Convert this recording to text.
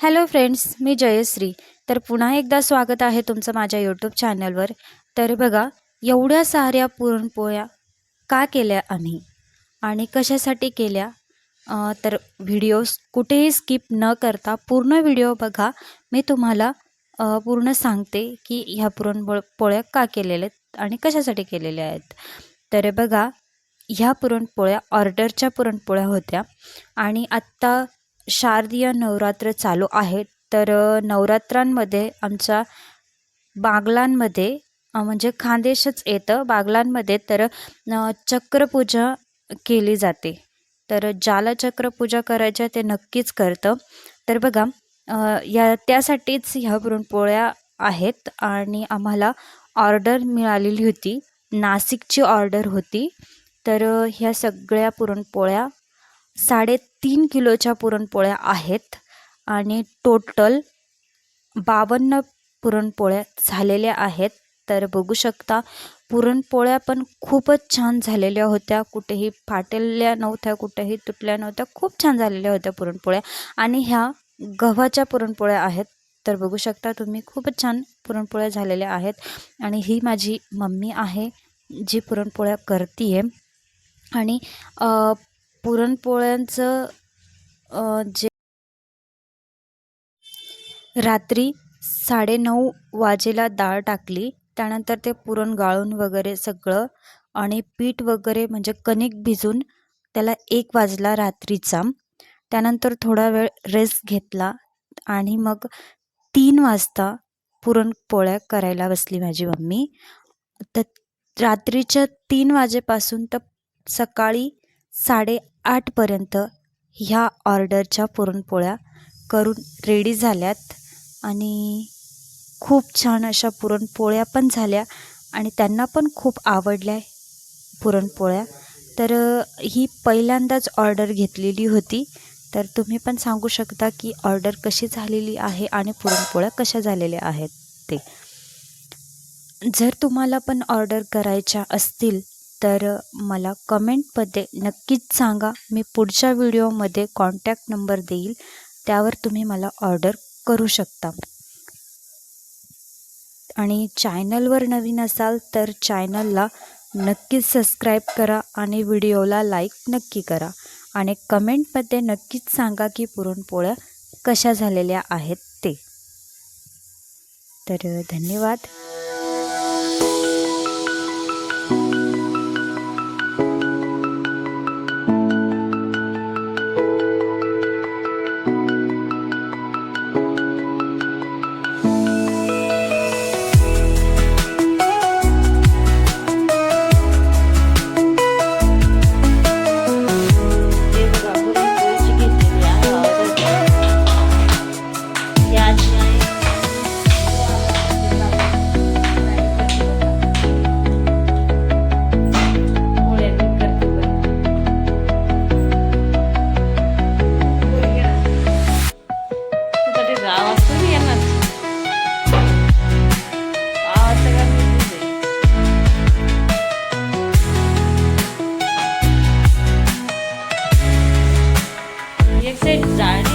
Hello friends मी जयश्री. तर पुन्हा एकदा स्वागत आहे तुमचं माझ्या यूट्यूब चॅनलवर तर बघा एवढ्या साऱ्या पुरणपोळ्या का केल्या आम्ही? आणि कशासाठी केल्या? तर व्हिडिओज कुठेही स्किप न करता पूर्ण व्हिडिओ बघा. मी तुम्हाला पूर्ण सांगते की ह्या पुरणपोळ पोळ्या का केलेल्या आहेत आणि कशासाठी केलेल्या आहेत. तर बघा ह्या पुरणपोळ्या ऑर्डरच्या पुरणपोळ्या होत्या. आणि आत्ता शारदीय नवरात्र चालू आहेत तर नवरात्रांमध्ये आमच्या बागलांमध्ये म्हणजे खानदेशच येतं. बागलांमध्ये तर चक्रपूजा केली जाते. तर ज्याला चक्रपूजा करायच्या ते नक्कीच करतं. तर बघा या त्यासाठीच ह्या पुरणपोळ्या आहेत आणि आम्हाला ऑर्डर मिळालेली होती. नाशिकची ऑर्डर होती. तर ह्या सगळ्या पुरणपोळ्या साडेतीन किलोच्या पुरणपोळ्या आहेत आणि टोटल बावन्न पुरणपोळ्या झालेल्या आहेत. तर बघू शकता पुरणपोळ्या पण खूपच छान झालेल्या होत्या. कुठेही फाटलेल्या नव्हत्या कुठेही तुटल्या नव्हत्या खूप छान झालेल्या होत्या पुरणपोळ्या. आणि ह्या गव्हाच्या पुरणपोळ्या आहेत. तर बघू शकता तुम्ही खूपच छान पुरणपोळ्या झालेल्या आहेत. आणि ही माझी मम्मी आहे जी पुरणपोळ्या करते आहे आणि पुरणपोळ्यांचं जे रात्री साडेनऊ वाजेला डाळ टाकली. त्यानंतर ते पुरण गाळून वगैरे सगळं आणि पीठ वगैरे म्हणजे कणिक भिजून त्याला एक वाजला रात्रीचा. त्यानंतर थोडा वेळ रेस्ट घेतला आणि मग तीन वाजता पुरणपोळ्या करायला बसली माझी मम्मी. तर रात्रीच्या तीन वाजेपासून तर सकाळी साडेआठपर्यंत ह्या ऑर्डरच्या पुरणपोळ्या करून रेडी झाल्यात. आणि खूप छान अशा पुरणपोळ्या पण झाल्या आणि त्यांना पण खूप आवडल्या पुरणपोळ्या. तर ही पहिल्यांदाच ऑर्डर घेतलेली होती. तर तुम्ही पण सांगू शकता की ऑर्डर कशी झालेली आहे आणि पुरणपोळ्या कशा झालेल्या आहेत ते. जर तुम्हाला पण ऑर्डर करायच्या असतील तर मला कमेंटमध्ये नक्कीच सांगा. मी पुढच्या व्हिडिओमध्ये कॉन्टॅक्ट नंबर देईल. त्यावर तुम्ही मला ऑर्डर करू शकता. आणि चॅनलवर नवीन असाल तर चॅनलला नक्कीच सबस्क्राईब करा आणि व्हिडिओला लाईक नक्की करा. आणि कमेंटमध्ये नक्कीच सांगा की पुरणपोळ्या कशा झालेल्या आहेत ते. तर धन्यवाद. যায়